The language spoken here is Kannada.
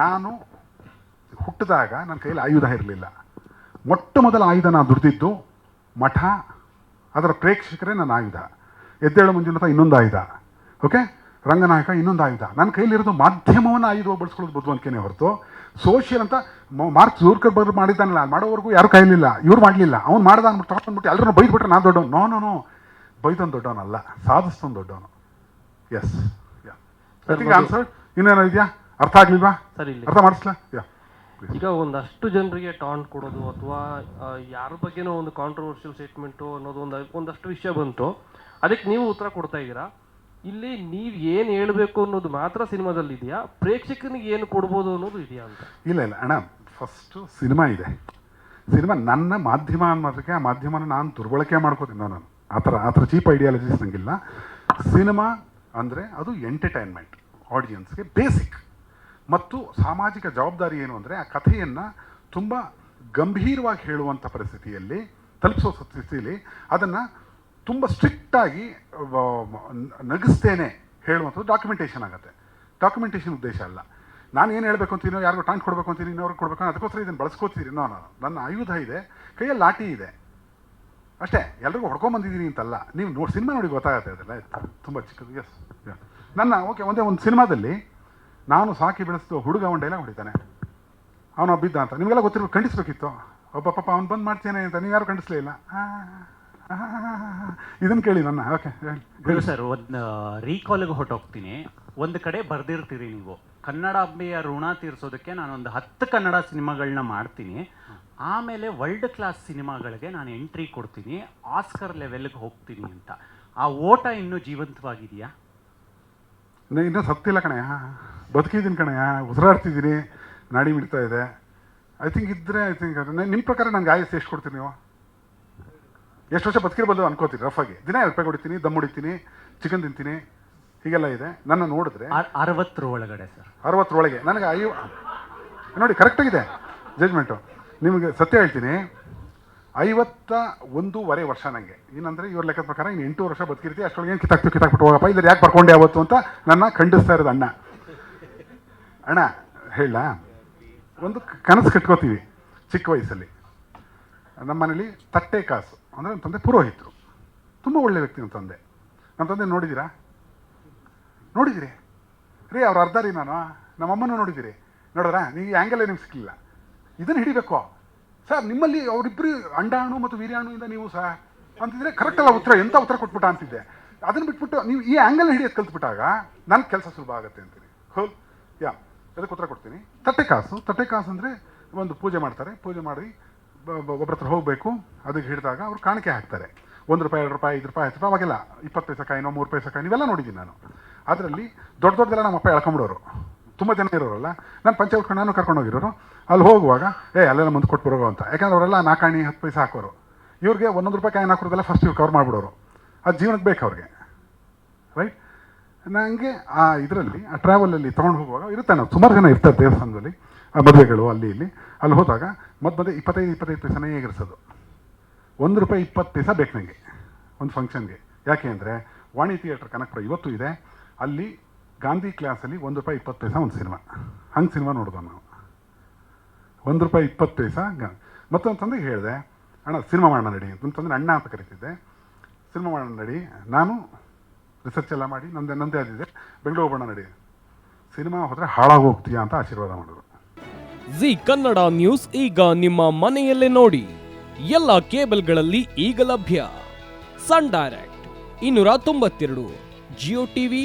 ನಾನು ಹುಟ್ಟಿದಾಗ ನನ್ನ ಕೈಯಲ್ಲಿ ಆಯುಧ ಇರಲಿಲ್ಲ. ಮೊಟ್ಟ ಮೊದಲ ಆಯುಧ ನಾನು ದುಡ್ದಿದ್ದು ಮಠ ಅದರ ಪ್ರೇಕ್ಷಕರೇ ನನ್ನ ಆಯುಧ. ಎದ್ದೇಳು ಮಂಜುನಾಥ ಇನ್ನೊಂದು ಆಯುಧ. ಓಕೆ ರಂಗನಾಯಕ ಇನ್ನೊಂದು ಆಯುಧ. ನನ್ನ ಕೈಲಿರೋದು ಮಾಧ್ಯಮವನ್ನು ಆಯುಧವಾಗಿ ಬಳಸ್ಕೊಳ್ಳೋದು ಅಂತೇನೆ ಹೊರತು. ಸೋಷಿಯಲ್ ಅಂತ ಮಾರ್ಕ್ ಜೂರ್ಕರ್ಬರ್ಗ್ ಮಾಡಿದ್ದಾನಲ್ಲ ಅದು ಮಾಡೋವರೆಗೂ ಯಾರು ಕೈಲಿಲ್ಲ ಇವ್ರು ಮಾಡಲಿಲ್ಲ. ಅವ್ನು ಮಾಡ್ದ ಅಂದ್ಬಿಟ್ಟು ಟಾಪ್ ಎಲ್ಲರೂ ಎಲ್ಲರನ್ನು ಬೈದ್ಬಿಟ್ರೆ ನಾನು ದೊಡ್ಡವನು. ನೋ ನೋ ನೋ ಬೈದೊಂದು ದೊಡ್ಡವನಲ್ಲ ಸಾಧಿಸ್ತೊಂದು ದೊಡ್ಡವನು. Yes ya I think answer ಇನ್ನೇನೋ ಇದೆಯಾ? ಅರ್ಥ ಆಗ್ಲಿಲ್ವಾ? ಸರಿ ಇಲ್ಲಿ. ಅರ್ಥ ಮಾಡಿಸ್ಲಾ? ಯಾ ಈಗ ಒಂದಷ್ಟು ಜನರಿಗೆ ಟಾಂಟ್ ಕೊಡೋದು ಅಥವಾ ಯಾರ ಬಗ್ಗೆನೋ ಒಂದು ಕಾಂಟ್ರವರ್ಷಿಯಲ್ ಸ್ಟೇಟ್ಮೆಂಟು ಅನ್ನೋದು ಒಂದು ಒಂದಷ್ಟು ವಿಷಯ ಬಂತು. ಅದಕ್ಕೆ ನೀವು ಉತ್ತರ ಕೊಡ್ತಾ ಇದ್ದೀರಾ? ಇಲ್ಲಿ ನೀವು ಏನು ಹೇಳಬೇಕು ಅನ್ನೋದು ಮಾತ್ರ ಸಿನಿಮಾದಲ್ಲಿ ಇದೆಯಾ? ಪ್ರೇಕ್ಷಕನಿಗೆ ಏನು ಕೊಡ್ಬೋದು ಅನ್ನೋದು ಇದೆಯಾ ಅಂತ? ಇಲ್ಲ ಇಲ್ಲ. ಅಣ್ಣ ಫಸ್ಟು ಸಿನಿಮಾ ಇದೆ. ಸಿನಿಮಾ ನನ್ನ ಮಾಧ್ಯಮ ಅನ್ನೋದಕ್ಕೆ ಆ ಮಾಧ್ಯಮನ ನಾನು ದುರ್ಬಳಕೆ ಮಾಡ್ಕೋತೀನಿ ನಾನು. ಆ ಥರ ಆ ಥರ ಚೀಪ್ ಐಡಿಯಾಲಜೀಸ್ ನಂಗಿಲ್ಲ. ಸಿನಿಮಾ ಅಂದರೆ ಅದು ಎಂಟರ್ಟೈನ್ಮೆಂಟ್ ಆಡಿಯನ್ಸ್ಗೆ ಬೇಸಿಕ್ ಮತ್ತು ಸಾಮಾಜಿಕ ಜವಾಬ್ದಾರಿ ಏನು ಅಂದರೆ ಆ ಕಥೆಯನ್ನು ತುಂಬ ಗಂಭೀರವಾಗಿ ಹೇಳುವಂಥ ಪರಿಸ್ಥಿತಿಯಲ್ಲಿ ತಲುಪಿಸೋ ಸ್ಥಿತಿಯಲ್ಲಿ ಅದನ್ನು ತುಂಬ ಸ್ಟ್ರಿಕ್ಟಾಗಿ ನಗಿಸ್ತೇನೆ ಹೇಳುವಂಥದ್ದು ಡಾಕ್ಯುಮೆಂಟೇಷನ್ ಆಗುತ್ತೆ. ಡಾಕ್ಯುಮೆಂಟೇಷನ್ ಉದ್ದೇಶ ಅಲ್ಲ. ನಾನು ಏನು ಹೇಳಬೇಕು ಅಂತೀನೋ, ಯಾರಿಗೂ ಟಾಂಟ್ ಕೊಡಬೇಕು ಅಂತೀನಿ, ಇನ್ನೊರ್ಗೆ ಕೊಡಬೇಕು ಅದಕ್ಕೋಸ್ಕರ ಇದನ್ನು ಬಳಸ್ಕೋತೀರಿ. ನಾನು ನನ್ನ ಆಯುಧ ಇದೆ, ಕೈಯಲ್ಲಿ ಲಾಠಿ ಇದೆ. ಅಷ್ಟೇ, ಎಲ್ರಿಗೂ ಹೊಡ್ಕೊಂಬಂದಿದ್ದೀನಿ ಅಂತಲ್ಲ. ನೀವು ನೋಡಿ ಸಿನಿಮಾ ನೋಡಿ ಗೊತ್ತಾಗುತ್ತೆ ಅದೆಲ್ಲ. ತುಂಬ ಚಿಕ್ಕದು. ಎಸ್ ನನ್ನ ಓಕೆ ಒಂದೇ ಒಂದು ಸಿನಿಮಾದಲ್ಲಿ ನಾನು ಸಾಕಿ ಬೆಳೆಸಿದ ಹುಡುಗ ಅವನ ಡೈಲಾಗ್ ಹೊಡಿತಾನೆ ಅವನು ಬಿದ್ದ ಅಂತ ನಿಮಗೆಲ್ಲ ಗೊತ್ತಿರೋ ಖಂಡಿಸ್ಬೇಕಿತ್ತು ಒಬ್ಬ ಪಾಪ ಅವ್ನು ಬಂದು ಮಾಡ್ತೇನೆ ಅಂತ ನೀವು ಯಾರು ಖಂಡಿಸ್ಲೇ ಇಲ್ಲ ಇದನ್ನು ಕೇಳಿ ನನ್ನ ಓಕೆ ಗುರು ಸರ್ ಒಂದು ರೀಕಾಲಿಗೆ ಹೊಟ್ಟೋಗ್ತೀನಿ ಒಂದು ಕಡೆ ಬರ್ದಿರ್ತೀರಿ ನೀವು ಕನ್ನಡಾಂಬೆಯ ಋಣ ತೀರಿಸೋದಕ್ಕೆ ನಾನೊಂದು ಹತ್ತು ಕನ್ನಡ ಸಿನಿಮಾಗಳನ್ನ ಮಾಡ್ತೀನಿ ಆಮೇಲೆ ವರ್ಲ್ಡ್ ಕ್ಲಾಸ್ ಸಿನಿಮಾಗಳಿಗೆ ನಾನು ಎಂಟ್ರಿ ಕೊಡ್ತೀನಿ ಆಸ್ಕರ್ ಲೆವೆಲ್ಗೆ ಹೋಗ್ತೀನಿ ಅಂತ ಆ ಓಟ ಇನ್ನೂ ಜೀವಂತವಾಗಿದೆಯಾ ಇನ್ನೂ ಸತ್ತಿಲ್ಲ ಕಣಯ್ಯ ಬದುಕಿದ್ದೀನಿ ಕಣಯ್ಯ ಉಸಿರಾಡ್ತಿದ್ದೀನಿ ನಾಡಿ ಮಿಡ್ತಾ ಇದೆ. ಐ ಥಿಂಕ್ ಇದ್ದರೆ ಐ ಥಿಂಕ್ ನಿಮ್ಮ ಪ್ರಕಾರ ನನಗೆ ಆಯಸ್ ಎಷ್ಟು ಕೊಡ್ತೀನಿ ನೀವು? ಎಷ್ಟು ವರ್ಷ ಬದುಕಿರ್ಬೋದು ಅನ್ಕೋತೀರಿ ರಫಾಗಿ ದಿನ ಎರಡು ರೂಪಾಯಿ ಹೊಡಿತೀನಿ ದಮ್ ಹೊಡಿತೀನಿ ಚಿಕನ್ ತಿಂತೀನಿ ಹೀಗೆಲ್ಲ ಇದೆ. ನನ್ನ ನೋಡಿದ್ರೆ ಅರ್- ಅರವತ್ತರ ಒಳಗಡೆ ಸರ್ ಅರವತ್ತರೊಳಗೆ ನನಗೆ ಐ ನೋಡಿ ಕರೆಕ್ಟಾಗಿದೆ ಜಜ್ಮೆಂಟು ನಿಮಗೆ ಸತ್ಯ ಹೇಳ್ತೀನಿ. ಐವತ್ತ ಒಂದೂವರೆ ವರ್ಷ ನನಗೆ ಏನಂದರೆ ಇವ್ರ ಲೆಕ್ಕದ ಪ್ರಕಾರ ಇನ್ನು ಎಂಟು ವರ್ಷ ಬದುಕಿರ್ತೀವಿ ಅಷ್ಟೊಳಗೆ ಏನು ಕಿತ್ತಾಕ್ತು, ಕಿತ್ತಾಕ್ಬಿಟ್ಟು ಹೋಗಪ್ಪ. ಇದ್ರ ಯಾಕೆ ಬರ್ಕೊಂಡೆ ಯಾವತ್ತು ಅಂತ ನನ್ನ ಖಂಡಿಸ್ತಾ ಇರೋದು ಅಣ್ಣ. ಅಣ್ಣ, ಹೇಳ. ಒಂದು ಕನಸು ಕಟ್ಕೋತೀವಿ ಚಿಕ್ಕ ವಯಸ್ಸಲ್ಲಿ. ನಮ್ಮ ಮನೇಲಿ ತಟ್ಟೆ ಕಾಸು. ಅಂದರೆ ನಮ್ಮ ತಂದೆ ಪುರೋಹಿತರು. ತುಂಬ ಒಳ್ಳೆ ವ್ಯಕ್ತಿ ನಮ್ಮ ತಂದೆ. ನಮ್ಮ ತಂದೆ ನೋಡಿದ್ದೀರಾ? ನೋಡಿದಿರಿ ರೀ, ಅವ್ರು ಅರ್ಧ ರೀ ನಾನು. ನಮ್ಮಮ್ಮನೂ ನೋಡಿದ್ದೀರಿ. ನೋಡೋರ ನೀವು ಆ್ಯಂಗಲೇ ನಿಮ್ಗೆ ಸಿಕ್ಕಿಲ್ಲ ಇದನ್ನು ಹಿಡಿಬೇಕು. ಸರ್ ನಿಮ್ಮಲ್ಲಿ ಅವರಿಬ್ಬರು ಅಂಡಾಣು ಮತ್ತು ವೀರ್ಯಾಣುವಿಂದ ನೀವು ಸಹ ಅಂತಿದ್ರೆ ಕರೆಕ್ಟ್ ಅಲ್ಲ ಉತ್ತರ ಎಂಥ ಉತ್ತರ ಕೊಟ್ಬಿಟ್ಟ ಅಂತಿದ್ದೆ. ಅದನ್ನು ಬಿಟ್ಬಿಟ್ಟು ನೀವು ಈ ಆ್ಯಂಗಲ್ ಹಿಡಿಯೋದು ಕಲ್ತ್ಬಿಟ್ಟಾಗ ನನ್ನ ಕೆಲಸ ಸುಲಭ ಆಗುತ್ತೆ ಅಂತೀನಿ ಹೋಲ್ ಯಾ ಅದಕ್ಕೆ ಉತ್ತರ ಕೊಡ್ತೀನಿ? ತಟ್ಟೆ ಕಾಸು ತಟ್ಟೆ ಕಾಸು ಅಂದರೆ ಒಂದು ಪೂಜೆ ಮಾಡ್ತಾರೆ ಪೂಜೆ ಮಾಡಿ ಒಬ್ರ ಹತ್ರ ಹೋಗಬೇಕು ಅದಕ್ಕೆ ಹಿಡಿದಾಗ ಅವ್ರು ಕಾಣಿಕೆ ಹಾಕ್ತಾರೆ. ಒಂದು ರೂಪಾಯಿ ಎರಡು ರೂಪಾಯಿ ಐದು ರೂಪಾಯಿ ಹತ್ತು ರೂಪಾಯಿ ಅವಾಗೆಲ್ಲ ಇಪ್ಪತ್ತು ಪೈಸೆ ಕಾಯಿನೋ ಮೂರು ಪೈಸೆ ಕಾಯಿ ನೀವೆಲ್ಲ ನೋಡಿದ್ದೀನಿ ನಾನು. ಅದರಲ್ಲಿ ದೊಡ್ಡ ದೊಡ್ಡದೆಲ್ಲ ನಮ್ಮ ಅಪ್ಪ ಎಳ್ಕೊಂಬಿಡೋರು. ತುಂಬ ಜನ ಇರೋರಲ್ಲ. ನಾನು ಪಂಚಾಯತ್ ಉಟ್ಕೊಂಡು ನಾನು ಕರ್ಕೊಂಡು ಹೋಗಿರೋರು ಅಲ್ಲಿ ಹೋಗುವಾಗ, ಏ, ಅಲ್ಲೆಲ್ಲ ಮುಂದೆ ಕೊಟ್ಟು ಬರೋ ಅಂತ. ಯಾಕಂದ್ರೆ ಅವರೆಲ್ಲ ನಾಕಾಣಿ ಹತ್ತು ಪೈಸೆ ಹಾಕೋರು. ಇವ್ರಿಗೆ ಒಂದೊಂದು ರೂಪಾಯಿ ಕಾಯಿನ ಹಾಕೋದೆಲ್ಲ ಫಸ್ಟ್ ಇವ್ರು ಕವರ್ ಮಾಡಿಬಿಡೋರು. ಅದು ಜೀವನಕ್ಕೆ ಬೇಕು ಅವ್ರಿಗೆ. ರೈಟ್ ನನಗೆ ಆ ಇದರಲ್ಲಿ, ಆ ಟ್ರಾವೆಲಲ್ಲಿ ತೊಗೊಂಡು ಹೋಗುವಾಗ ಇರುತ್ತೆ ನಾವು. ಸುಮಾರು ಜನ ಇರ್ತಾರೆ ದೇವಸ್ಥಾನದಲ್ಲಿ. ಆ ಮದುವೆಗಳು ಅಲ್ಲಿ ಇಲ್ಲಿ. ಅಲ್ಲಿ ಹೋದಾಗ ಮದ್ದು ಮಧ್ಯೆ ಇಪ್ಪತ್ತೈದು ಇಪ್ಪತ್ತೈದು ಪೈಸೆನೇ ಹೇಗಿರ್ಸೋದು ಒಂದು ರೂಪಾಯಿ ಇಪ್ಪತ್ತು ಪೈಸೆ ಬೇಕು ನನಗೆ ಒಂದು ಫಂಕ್ಷನ್ಗೆ ಯಾಕೆ ಅಂದರೆ, ವಾಣಿ ಥಿಯೇಟ್ರ್ ಕನಕಪುರ ಇವತ್ತು ಇದೆ. ಅಲ್ಲಿ ಗಾಂಧಿ ಕ್ಲಾಸಲ್ಲಿ ಒಂದು ರೂಪಾಯಿ ಇಪ್ಪತ್ತು ಪೈಸಾ ಒಂದು ಸಿನಿಮಾ. ಹಂಗೆ ಸಿನಿಮಾ ನೋಡಿದೆ ನಾವು. ಒಂದು ರೂಪಾಯಿ ಇಪ್ಪತ್ತು ಪೈಸಾ ತಂದೆ ಹೇಳಿದೆ, ಅಣ್ಣ, ಸಿನಿಮಾ ಮಾಡೋಣ ನಡಿ. ಅಂತಂದ್ರೆ ಅಣ್ಣ ಅಂತ ಕರಿತಿದ್ದೆ. ಸಿನಿಮಾ ಮಾಡೋಣ ನಡಿ. ನಾನು ರಿಸರ್ಚ್ ಎಲ್ಲ ಮಾಡಿ, ನಂದೆ, ನಂದೇ ಆದಿದೆ ಬೆಂಗಳೂರು ಹೋಗೋಣ ನಡಿ. ಸಿನಿಮಾ ಹೋದರೆ ಹಾಳಾಗಿ ಹೋಗ್ತೀಯಾ ಅಂತ ಆಶೀರ್ವಾದ ಮಾಡಿದ್ರು. ಜಿ ಕನ್ನಡ ನ್ಯೂಸ್ ಈಗ ನಿಮ್ಮ ಮನೆಯಲ್ಲೇ ನೋಡಿ. ಎಲ್ಲ ಕೇಬಲ್ಗಳಲ್ಲಿ ಈಗ ಲಭ್ಯ. ಸನ್ ಡೈರೆಕ್ಟ್, ಇನ್ನೂರ ತೊಂಬತ್ತೆರಡು, ಜಿಯೋ ಟಿವಿ